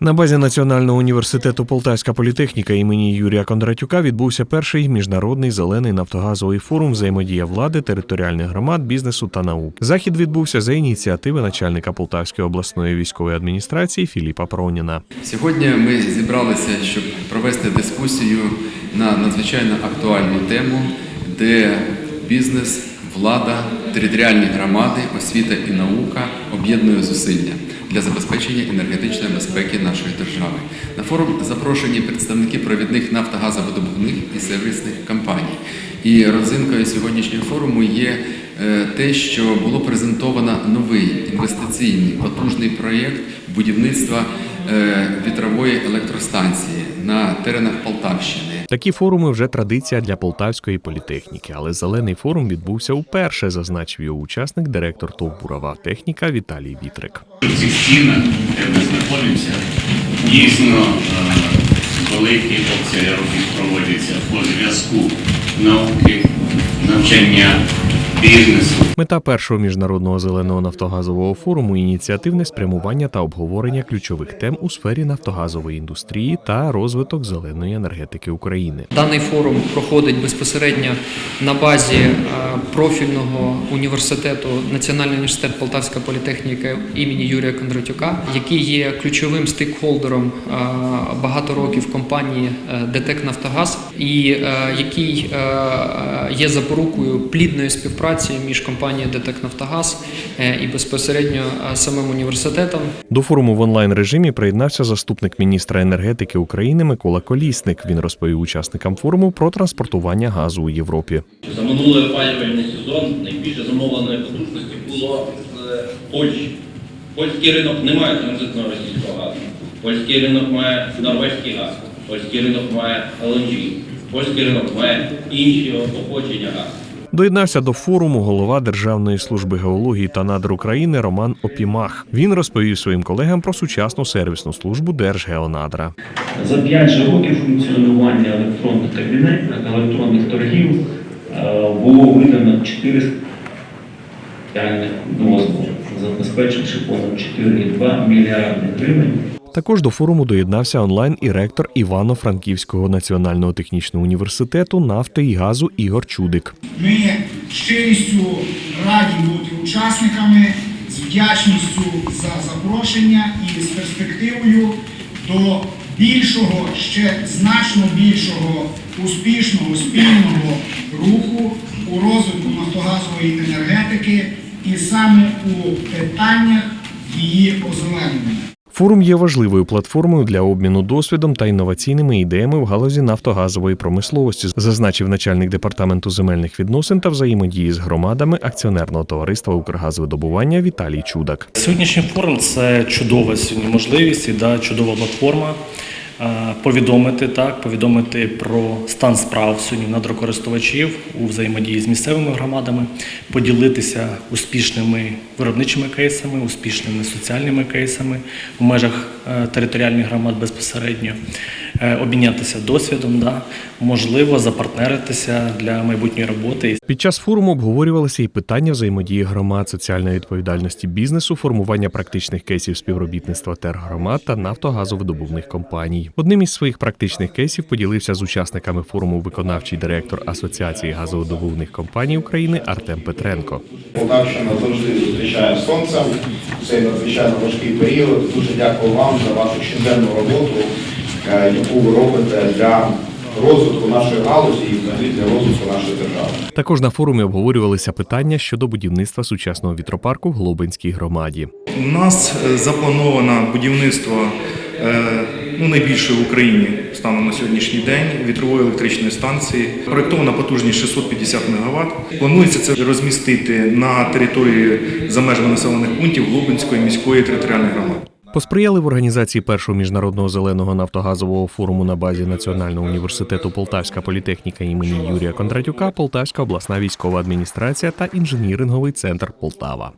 На базі Національного університету Полтавська політехніка імені Юрія Кондратюка відбувся перший міжнародний зелений нафтогазовий форум взаємодія влади, територіальних громад, бізнесу та наук. Захід відбувся за ініціативи начальника Полтавської обласної військової адміністрації Філіпа Проніна. Сьогодні ми зібралися, щоб провести дискусію на надзвичайно актуальну тему, де бізнес, влада, територіальні громади, освіта і наука об'єднують зусилля для забезпечення енергетичної безпеки нашої держави. На форум запрошені представники провідних нафтогазовидобувних і сервісних компаній. І родзинкою сьогоднішнього форуму є е, те, що було презентовано новий інвестиційний потужний проєкт будівництва е, вітрової електростанції на теренах Полтавщини. Такі форуми вже традиція для полтавської політехніки, але зелений форум відбувся уперше, зазначив його учасник, директор ТОВ «Бурова техніка Віталій Вітрик. Цих де ми знаходимося, дійсно е, великі обсяги робіт проводяться по зв'язку науки, навчання, бізнесу. Мета першого міжнародного зеленого нафтогазового форуму ініціативне спрямування та обговорення ключових тем у сфері нафтогазової індустрії та розвиток зеленої енергетики України. Даний форум проходить безпосередньо на базі е, профільного університету Національний університет Полтавська політехніка імені Юрія Кондратюка, який є ключовим стейкхолдером е, багато років компанії е, ДТЕК Нафтогаз, і який є запорукою плідної співпраці між компанією ДТЕК Нафтогаз е, і безпосередньо е, самим університетом. До форуму в онлайн режимі приєднався заступник міністра енергетики України Микола Колісник. Він розповів учасникам форуму про транспортування газу у Європі. За минулий опалювальний сезон найбільше замовленої потужності було з Польщі. Польський ринок не має транзитного російського газу. Польський ринок має норвезький газ, польський ринок має LNG, польський ринок має інші походження газу. Доєднався до форуму голова Державної служби геології та надр України Роман Опімах. Він розповів своїм колегам про сучасну сервісну службу Держгеонадра. За 5 же років функціонування електронних кабінетів, електронних торгів е, було видано 400 реальних дозволів, забезпечивши понад 4,2 мільярди гривень Також до форуму доєднався онлайн і ректор Івано-Франківського національного технічного університету нафти і газу Ігор Чудик. Ми щирістю раді бути учасниками, з вдячністю за запрошення і з перспективою до більшого, ще значно більшого успішного спільного руху у розвитку нафтогазової енергетики і саме у питаннях її озеленення. Форум є важливою платформою для обміну досвідом та інноваційними ідеями в галузі нафтогазової промисловості, зазначив начальник департаменту земельних відносин та взаємодії з громадами акціонерного товариства Укргазвидобування Віталій Чудак. Сьогоднішній форум це чудова сьогодні можливість і да, чудова платформа повідомити так, повідомити про стан справ сьогодні надрокористувачів у взаємодії з місцевими громадами, поділитися успішними виробничими кейсами, успішними соціальними кейсами в межах е, територіальних громад безпосередньо, е, обмінятися досвідом, да, можливо, запартнеритися для майбутньої роботи. Під час форуму обговорювалися і питання взаємодії громад, соціальної відповідальності бізнесу, формування практичних кейсів співробітництва тергромад та нафтогазовидобувних компаній. Одним із своїх практичних кейсів поділився з учасниками форуму виконавчий директор Асоціації газовидобувних компаній України Артем Петренко. Полтавщина завжди зустрічає сонцем цей надзвичайно важкий період. Дуже дякую вам за вашу щоденну роботу, е, яку ви робите для розвитку нашої галузі і взагалі для розвитку нашої держави. Також на форумі обговорювалися питання щодо будівництва сучасного вітропарку в Глобинській громаді. У нас е, заплановано будівництво е, ну, найбільшої в Україні станом на сьогоднішній день вітрової електричної станції. Проєктована потужність 650 МВт. Планується це розмістити на території за межами населених пунктів Глобинської міської територіальної громади. Посприяли в організації першого міжнародного зеленого нафтогазового форуму на базі Національного університету Полтавська політехніка імені Юрія Кондратюка, Полтавська обласна військова адміністрація та інженіринговий центр Полтава.